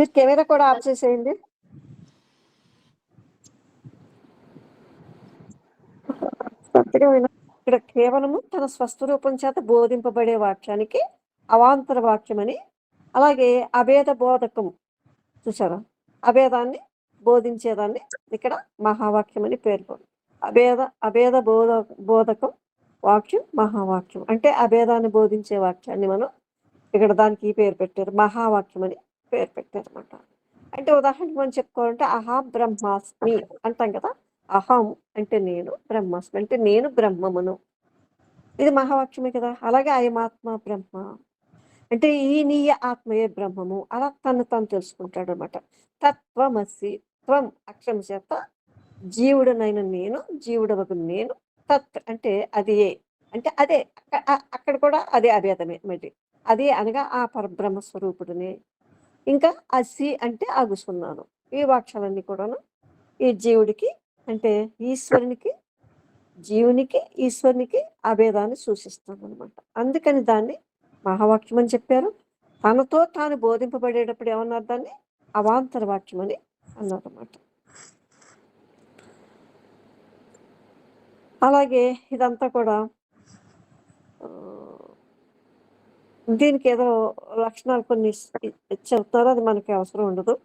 మీరు కెమెరా కూడా ఆఫ్ చేసేయండి. ఇక్కడ కేవలము తన స్వస్థరూపం చేత బోధింపబడే వాక్యానికి అవాంతర వాక్యం అని అలాగే అభేద బోధకం చూసారా అభేదాన్ని బోధించేదాన్ని ఇక్కడ మహావాక్యం అని పేర్కొంది అభేద అభేద బోధ బోధకం వాక్యం మహావాక్యం. అంటే అభేదాన్ని బోధించే వాక్యాన్ని మనం ఇక్కడ దానికి ఈ పేరు పెట్టారు మహావాక్యం అని పేరు పెట్టారు అనమాట. అంటే ఉదాహరణకి మనం చెప్పుకోవాలంటే అహా బ్రహ్మాస్మి అంటాం కదా. అహం అంటే నేను బ్రహ్మాస్మి అంటే నేను బ్రహ్మమును. ఇది మహావాక్యమే కదా. అలాగే అయమాత్మ బ్రహ్మ. అంటే ఈ నీయ ఆత్మయే బ్రహ్మము. అలా తను తాను తెలుసుకుంటాడు అనమాట తత్వమసి త్వం అక్షరం చేత జీవుడనైన నేను జీవుడవకు నేను తత్ అంటే అది ఏ? అంటే అదే అక్కడ కూడా అదే అభేదమే మరి అదే అనగా ఆ పరబ్రహ్మ స్వరూపుడునే ఇంకా అసి అంటే ఆగుసున్నాను. ఈ వాక్యాలన్నీ కూడాను ఈ జీవుడికి అంటే ఈశ్వరునికి జీవునికి ఈశ్వరునికి అభేదాన్ని సూచిస్తాను అనమాట అందుకని దాన్ని మహావాక్యం అని చెప్పారు. తనతో తాను బోధింపబడేటప్పుడు ఏమన్నారు దాన్ని? అవాంతర వాక్యం అని అన్నారు అనమాట అలాగే ఇదంతా కూడా దీనికి ఏదో లక్షణాలు కొన్ని చెప్తారు అది మనకి అవసరం ఉండదు.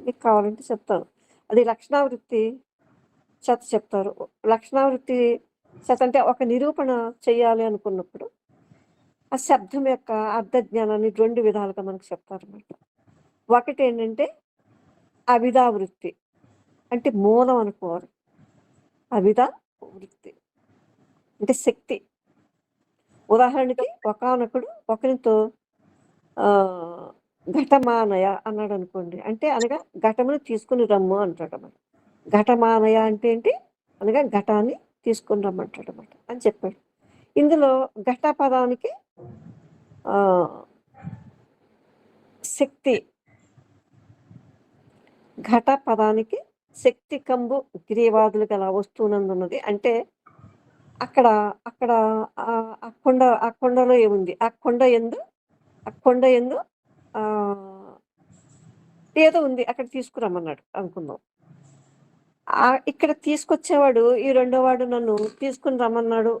మీకు కావాలంటే చెప్తాను. అది లక్షణావృత్తి చేత చెప్తారు. లక్షణావృత్తి చేత అంటే ఒక నిరూపణ చేయాలి అనుకున్నప్పుడు ఆ శబ్దం యొక్క అర్థ జ్ఞానాన్ని రెండు విధాలుగా మనకు చెప్తారు అన్నమాట ఒకటి ఏంటంటే అభిధా వృత్తి అంటే మూలం అనుకోవాలి అవిధ వృత్తి అంటే శక్తి. ఉదాహరణకి ఒకనొకడు ఒకరితో ఆ ఘటమానయ అన్నాడు అనుకోండి అంటే అనగా ఘటమును తీసుకుని రమ్ము అంటాడు అన్నమాట. ఘటమానయ అంటే ఏంటి? అనగా ఘటాన్ని తీసుకుని రమ్మంటాడు అన్నమాట అని చెప్పాడు. ఇందులో ఘట పదానికి శక్తి ఘట పదానికి శక్తి కంబు గ్రీవాదులు గల వస్తువునందున్నది? అంటే అక్కడ అక్కడ ఆ కొండ ఆ కొండలో ఏముంది? ఆ కొండ ఎందు ఆ కొండ ఎందు ఏదో ఉంది అక్కడ తీసుకురమ్మన్నాడు అనుకుందాం ఆ ఇక్కడ తీసుకొచ్చేవాడు ఈ రెండో వాడు నన్ను తీసుకుని రమ్మన్నాడు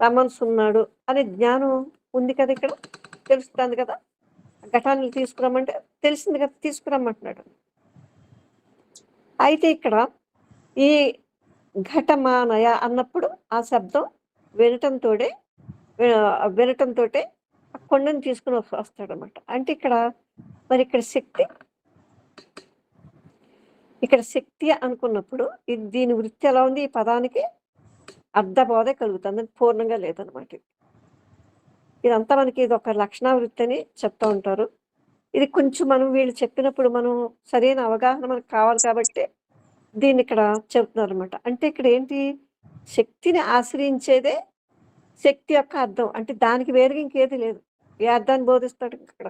రమ్మనుసున్నాడు అనే జ్ఞానం ఉంది కదా ఇక్కడ? తెలుస్తుంది కదా? ఘటాన్ని తీసుకురమ్మంటే తెలిసింది కదా తీసుకురమ్మంటున్నాడు. అయితే ఇక్కడ ఈ ఘటమానయ అన్నప్పుడు ఆ శబ్దం వినటంతోటే వినటంతో ఆ కొండను తీసుకుని వస్తాడనమాట అంటే ఇక్కడ మరి ఇక్కడ శక్తి ఇక్కడ శక్తి అనుకున్నప్పుడు ఇది దీని వృత్తి ఎలా ఉంది? ఈ పదానికి అర్ధబోధ కలుగుతుంది. అది పూర్ణంగా లేదనమాట ఇది. ఇదంతా మనకి ఇది ఒక లక్షణ వృత్తి అని చెప్తూ ఉంటారు. ఇది కొంచెం మనం వీళ్ళు చెప్పినప్పుడు మనం సరైన అవగాహన మనకు కావాలి కాబట్టి దీన్ని ఇక్కడ చెప్తున్నారు అనమాట అంటే ఇక్కడ ఏంటి? శక్తిని ఆశ్రయించేదే శక్తి యొక్క అర్థం. అంటే దానికి వేరుగా ఇంకేది లేదు. ఏ అర్థాన్ని బోధిస్తాడు ఇక్కడ?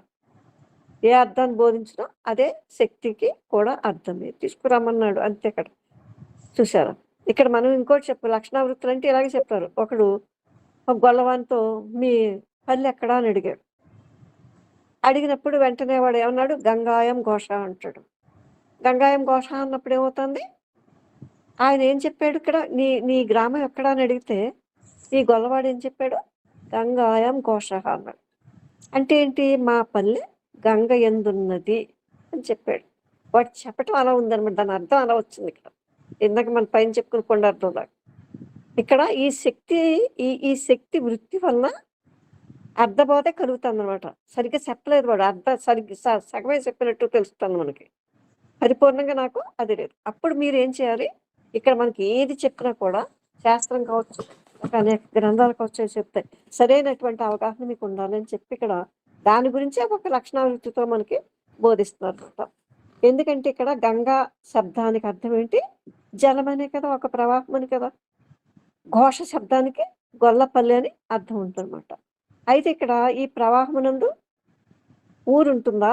ఏ అర్థాన్ని బోధించినా అదే శక్తికి కూడా అర్థమే. తీసుకురమ్మన్నాడు అంతే ఇక్కడ. చూసారా ఇక్కడ మనం ఇంకోటి చెప్పు లక్షణావృత్తులు అంటే ఇలాగే చెప్తారు ఒకడు ఒక గొల్లవానితో మీ పల్లె ఎక్కడా? అని అడిగాడు. అడిగినప్పుడు వెంటనే వాడు ఏమన్నాడు? గంగాయం ఘోష అంటాడు. గంగాయం ఘోష అన్నప్పుడు ఏమవుతుంది? ఆయన ఏం చెప్పాడు ఇక్కడ? నీ నీ గ్రామం ఎక్కడ అని అడిగితే ఈ గొల్లవాడు ఏం చెప్పాడు? గంగాయం ఘోష అన్నాడు. అంటే ఏంటి? మా పల్లె గంగ ఎందున్నది అని చెప్పాడు. వాడు చెప్పటం అలా ఉందన్నమాట. దాని అర్థం అలా వచ్చింది ఇక్కడ. ఇందాక మన పైన చెప్పుకుని కొండ అర్థం లాగా. ఇక్కడ ఈ శక్తి ఈ ఈ శక్తి వృత్తి వలన అర్ధబోధే కలుగుతుంది అనమాట సరిగ్గా చెప్పలేదు వాడు. అర్ధ సరిగ్గా స- సగమే చెప్పినట్టు తెలుస్తుంది మనకి. పరిపూర్ణంగా నాకు అది లేదు. అప్పుడు మీరు ఏం చేయాలి? ఇక్కడ మనకి ఏది చెప్పినా కూడా శాస్త్రం కావచ్చు ఒక అనేక గ్రంథాలు కావచ్చు చెప్తాయి. సరైనటువంటి అవగాహన మీకు ఉండాలని చెప్పి ఇక్కడ దాని గురించి ఒక లక్షణావృత్తితో మనకి బోధిస్తున్నారు అనమాట ఎందుకంటే ఇక్కడ గంగా శబ్దానికి అర్థం ఏంటి? జలమనే కదా ఒక ప్రవాహం అని కదా. ఘోష శబ్దానికి గొల్లపల్లి అని అర్థం ఉంటుందన్నమాట. అయితే ఇక్కడ ఈ ప్రవాహమునందు ఊరుంటుందా?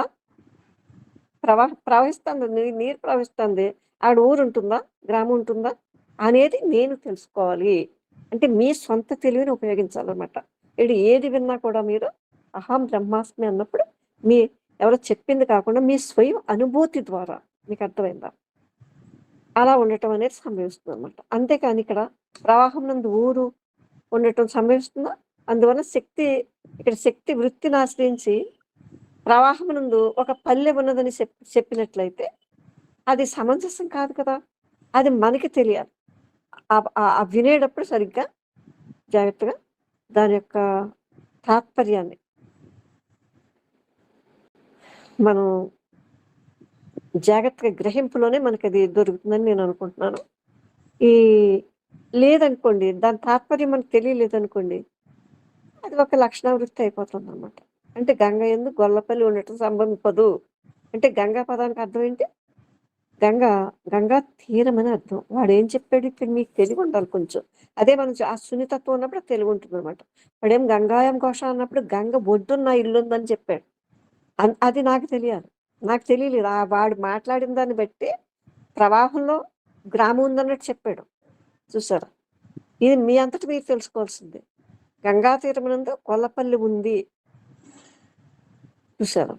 ప్రవాహ ప్రవహిస్తుంది నీరు ప్రవహిస్తుంది. ఆడ ఊరు ఉంటుందా గ్రామం ఉంటుందా అనేది నేను తెలుసుకోవాలి. అంటే మీ సొంత తెలివిని ఉపయోగించాలన్నమాట. ఇది ఏది విన్నా కూడా మీరు అహం బ్రహ్మాస్మి అన్నప్పుడు మీ ఎవరో చెప్పింది కాకుండా మీ స్వయం అనుభూతి ద్వారా మీకు అర్థమైందా? అలా ఉండటం అనేది సంభవిస్తుంది అనమాట అంతేకాని ఇక్కడ ప్రవాహం నందు ఊరు ఉండటం సంభవిస్తుందా? అందువల్ల శక్తి ఇక్కడ శక్తి వృత్తిని ఆశ్రయించి ప్రవాహం నందు ఒక పల్లె ఉన్నదని చెప్ చెప్పినట్లయితే అది సమంజసం కాదు కదా. అది మనకి తెలియాలి. ఆ- వినేటప్పుడు సరిగ్గా జాగ్రత్తగా దాని యొక్క తాత్పర్యాన్ని మనం జాగ్రత్తగా గ్రహింపులోనే మనకి అది దొరుకుతుందని నేను అనుకుంటున్నాను. ఈ లేదనుకోండి దాని తాత్పర్యం మనకు తెలియలేదనుకోండి అది ఒక లక్షణావృత్తి అయిపోతుంది అనమాట అంటే గంగ ఎందు గొల్లపల్లి ఉండటం సంభవింపదు. అంటే గంగా పదానికి అర్థం ఏంటి? గంగ గంగా తీరం అని అర్థం. వాడు ఏం చెప్పాడు? ఇక్కడ మీకు తెలివి ఉండాలి కొంచెం. అదే మనం ఆ సున్నితత్వం ఉన్నప్పుడు తెలివి ఉంటుంది అనమాట వాడేం గంగాయం ఘోష అన్నప్పుడు గంగ ఒడ్డున్న ఇల్లు ఉందని చెప్పాడు. అన్- అది నాకు తెలియాలి. నాకు తెలియలేదు. ఆ వాడు మాట్లాడిన దాన్ని బట్టి ప్రవాహంలో గ్రామం ఉందన్నట్టు చెప్పాడు. చూసారా? ఇది మీ అంతటి మీరు తెలుసుకోవాల్సిందే. గంగా తీరమునందు కొల్లపల్లి ఉంది. చూసారా?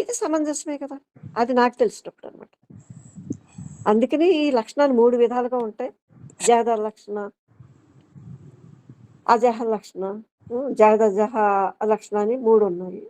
ఇది సమంజసమే కదా. అది నాకు తెలిసినప్పుడు అనమాట అందుకని ఈ లక్షణాలు మూడు విధాలుగా ఉంటాయి. జాద లక్షణ అజహ లక్షణ జాద జహ లక్షణ అని మూడు ఉన్నాయి